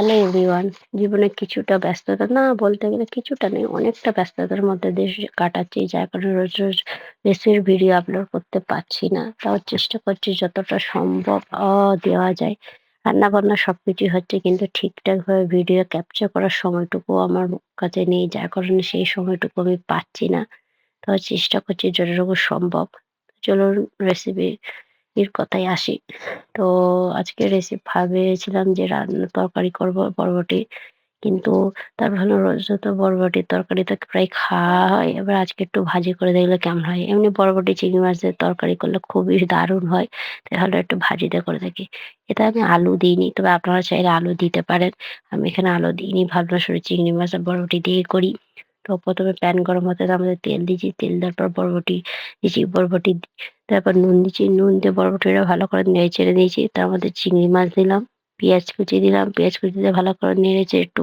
Hello everyone জীবনে কিছুটা ব্যস্ততা না বলতে গেলে কিছুটা নেই, অনেকটা ব্যস্ততার মধ্যে দিয়ে কাটাচ্ছি, যার কারণে রোজ রোজ রেসিপির ভিডিও আপলোড করতে পারছি না। তাও চেষ্টা করছি যতটা সম্ভব দেওয়া যায়। রান্না বান্না সবকিছুই হচ্ছে কিন্তু ঠিকঠাক ভাবে ভিডিও ক্যাপচার করার সময়টুকু আমার কাছে নেই, যার কারণে সেই সময়টুকু আমি পাচ্ছি না। তাও চেষ্টা করছি যতটুকু সম্ভব। চলুন রেসিপি এর কথায় আসি। তো আজকে রেসিপি ভেবেছিলাম যে রান্না তরকারি করব বরবটি। কিন্তু তার ভালো রোজ তো বরবটির তরকারি তো প্রায় খাওয়া হয়। এবার আজকে একটু ভাজি করে দেখলে কেমন হয়? এমনি বরবটি, চিংড়ি মাছের তরকারি করলে খুবই দারুণ হয়। তাহলে একটু ভাজিতে করে থাকি। এটা আমি আলু দিইনি। তবে আপনারা চাইলে আলু দিতে পারেন। আমি এখানে আলু দিইনি, ভাবনা শুরু চিংড়ি মাছ আর বরবটি দিয়ে করি। তো প্রথমে প্যান গরম হতে মধ্যে তেল দিয়েছি। তেল দেওয়ার পর বরবটি দিয়েছি। বরবটি তারপর নুন দিচ্ছি নুন দিয়ে বরবটিটা ভালো করে নেড়ে চেড়ে নিয়েছি, তার মধ্যে চিংড়ি মাছ দিলাম, পেঁয়াজ কুচি দিলাম, পেঁয়াজ কুচি দিয়ে ভালো করে নেড়ে চেড়ে একটু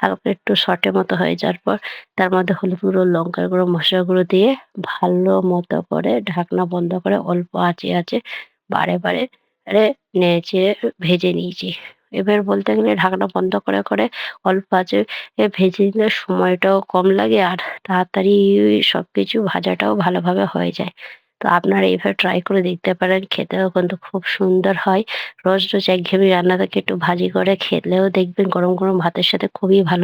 হালকা একটু শর্টে মতো হয়ে যাওয়ার পর তার মধ্যে হলুদ গুঁড়ো, লঙ্কার গুঁড়ো মশলা গুঁড়ো দিয়ে ভালো মতো করে ঢাকনা বন্ধ করে অল্প আঁচে আঁচে বারে বারে আরে নেড়ে ভেজে নিয়েছি। এবার বলতে গেলে ঢাকনা বন্ধ করে করে অল্প আঁচে ভেজে নিলে সময়টাও কম লাগে আর তাড়াতাড়ি সব কিছু ভাজাটাও ভালোভাবে হয়ে যায়। তো আপনারা এইভাবে ট্রাই করে দেখতে পারেন, খেতেও কিন্তু খুব সুন্দর হয়। রোজ রোজ একঘেয়েমি রান্না থেকে একটু ভাজি করে খেলেও দেখবেন গরম গরম ভাতের সাথে খুবই ভালো